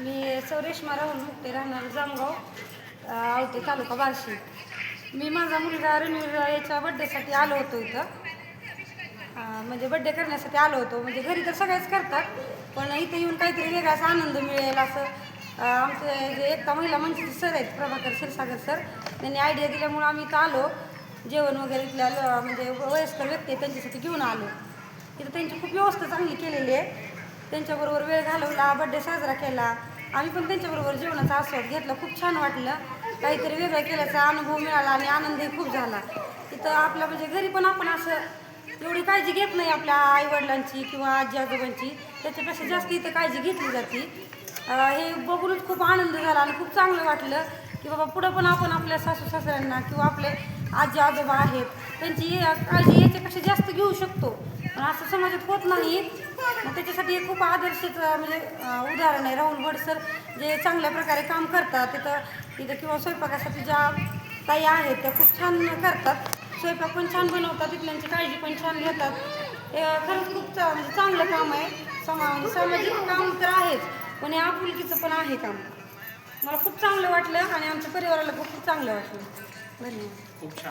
मी सौरेश्मा राहुल मुक्ते राहणार जामगाव आवते तालुका बार्शी. मी माझा मुलगा रणवीर याच्या बड्डेसाठी आलो होतो इथं. म्हणजे बड्डे करण्यासाठी आलो होतो. म्हणजे घरी तर सगळेच करतात पण इथं येऊन काहीतरी वेगळाच आनंद मिळेल असं आमचे जे एकता महिला मंचाचे सर आहेत प्रभाकर क्षीरसागर सर त्यांनी आयडिया दिल्यामुळं आम्ही इथं आलो. जेवण वगैरे इथल्या म्हणजे वयस्कर व्यक्ती त्यांच्यासाठी घेऊन आलो. तिथं त्यांची खूप व्यवस्था चांगली केलेली आहे. त्यांच्याबरोबर वेळ घालवला बड्डे साजरा केला. आम्ही पण त्यांच्याबरोबर जेवणाचा आस्वाद घेतला. खूप छान वाटलं. काहीतरी वेगळं केल्याचा अनुभव मिळाला आणि आनंदही खूप झाला. इथं आपल्या म्हणजे घरी पण आपण असं एवढी काळजी घेत नाही आपल्या आईवडिलांची किंवा आजी आजोबांची त्याच्यापेक्षा जास्त इथं काळजी घेतली जाते. हे बघूनच खूप आनंद झाला आणि खूप चांगलं वाटलं की बाबा पुढं पण आपण आपल्या सासू सासऱ्यांना किंवा आपले आजी आजोबा आहेत त्यांची काळजी याच्यापेक्षा जास्त घेऊ शकतो. पण असं समाजात होत नाही. मग त्याच्यासाठी खूप आदर्शच म्हणजे उदाहरण आहे. राहुल वडसर जे चांगल्या प्रकारे काम करतात तिथं तिथं किंवा स्वयंपाकासाठी ज्या ताई आहेत त्या खूप छान करतात. स्वयंपाक पण छान बनवतात तिथल्यांची काळजी पण छान घेतात. खरंच खूप म्हणजे चांगलं काम आहे. समा म्हणजे सामाजिक काम तर आहेच पण हे आपुलकीचं पण आहे काम. मला खूप चांगलं वाटलं आणि आमच्या परिवाराला पण खूप चांगलं वाटलं. धन्यवाद. खूप छान.